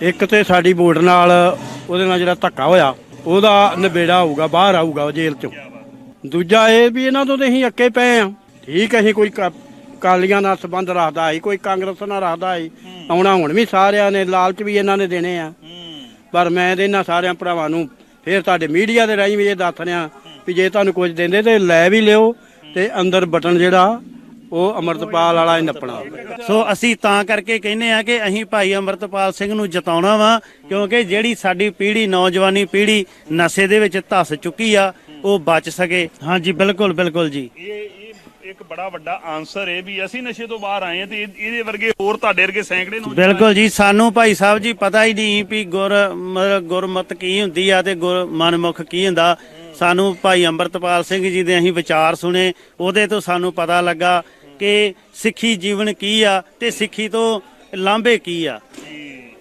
ਇੱਕ ਤੇ ਸਾਡੀ ਵੋਟ ਨਾਲ ਉਹਦੇ ਨਾਲ ਜਿਹੜਾ ਧੱਕਾ ਹੋਇਆ, ਉਹਦਾ ਨਿਬੇੜਾ ਹੋਊਗਾ ਬਾਹਰ ਆਊਗਾ ਜੇਲ੍ਹ ਚੋਂ। ਦੂਜਾ ਇਹ ਵੀ ਇਹਨਾਂ ਤੋਂ ਤੇ ਅਸੀਂ ਅੱਕੇ ਪਏ ਆ। ਠੀਕ ਅਸੀਂ ਕੋਈ ਕਾ- ਕਾਲੀਆਂ ਨਾਲ ਸੰਬੰਧ ਰੱਖਦਾ ਹੈ ਕੋਈ ਕਾਂਗਰਸ ਨਾਲ ਰੱਖਦਾ ਹੈ ਆਉਣਾ ਹੁਣ ਵੀ ਸਾਰਿਆਂ ਨੇ, ਲਾਲਚ ਵੀ ਇਹਨਾਂ ਨੇ ਦੇਣੇ ਆ। ਪਰ ਮੈਂ ਤੇ ਇਹਨਾਂ ਸਾਰਿਆਂ ਭਰਾਵਾਂ ਨੂੰ ਫੇਰ ਤੁਹਾਡੇ ਮੀਡੀਆ ਦੇ ਰਾਹੀਂ ਵੀ ਇਹ ਦੱਸ ਰਿਹਾ ਵੀ ਜੇ ਤੁਹਾਨੂੰ ਕੁਝ ਦਿੰਦੇ ਤੇ ਲੈ ਵੀ ਲਿਓ ਤੇ ਅੰਦਰ ਬਟਨ ਜਿਹੜਾ ਉਹ ਅਮਰਤਪਾਲ ਵਾਲਾ ਹੀ ਨੱਪਣਾ। ਸੋ ਅਸੀਂ ਤਾਂ ਕਰਕੇ ਕਹਿੰਦੇ ਆ ਕਿ ਅਸੀਂ ਭਾਈ ਅਮਰਤਪਾਲ ਸਿੰਘ ਨੂੰ ਜਿਤਾਉਣਾ ਵਾ ਕਿਉਂਕਿ ਜਿਹੜੀ ਸਾਡੀ ਪੀੜ੍ਹੀ ਨੌਜਵਾਨੀ ਪੀੜ੍ਹੀ ਨਸ਼ੇ ਦੇ ਵਿੱਚ ਧੱਸ ਚੁੱਕੀ ਆ ਉਹ ਬਚ ਸਕੇ। ਹਾਂਜੀ ਬਿਲਕੁਲ ਬਿਲਕੁਲ ਜੀ। ਇਹ ਇਹ ਇੱਕ ਬੜਾ ਵੱਡਾ ਆਨਸਰ ਹੈ ਵੀ ਅਸੀਂ ਨਸ਼ੇ ਤੋਂ ਬਾਹਰ ਆਏ ਤੇ ਇਹ- ਇਹਦੇ ਵਰਗੇ ਹੋਰ ਤੁਹਾਡੇ ਵਰਗੇ ਸੈਂਕੜੇ ਨੌਜਵਾਨ ਬਿਲਕੁਲ ਜੀ ਸਾਨੂੰ ਭਾਈ ਸਾਹਿਬ ਜੀ ਪਤਾ ਹੀ ਨਹੀਂ ਵੀ ਗੁਰ ਮਤਲਬ ਗੁਰਮਤ ਕੀ ਹੁੰਦੀ ਆ ਤੇ ਗੁਰ ਮਨਮੁਖ ਕੀ ਹੁੰਦਾ। ਸਾਨੂੰ ਭਾਈ ਅੰਮ੍ਰਿਤਪਾਲ ਸਿੰਘ ਜੀ ਦੇ ਅਸੀਂ ਵਿਚਾਰ ਸੁਣੇ ਉਹਦੇ ਤੋਂ ਸਾਨੂੰ ਪਤਾ ਲੱਗਾ ਕਿ ਸਿੱਖੀ ਜੀਵਨ ਕੀ ਆ ਤੇ ਸਿੱਖੀ ਤੋਂ ਲਾਂਭੇ ਕੀ ਆ?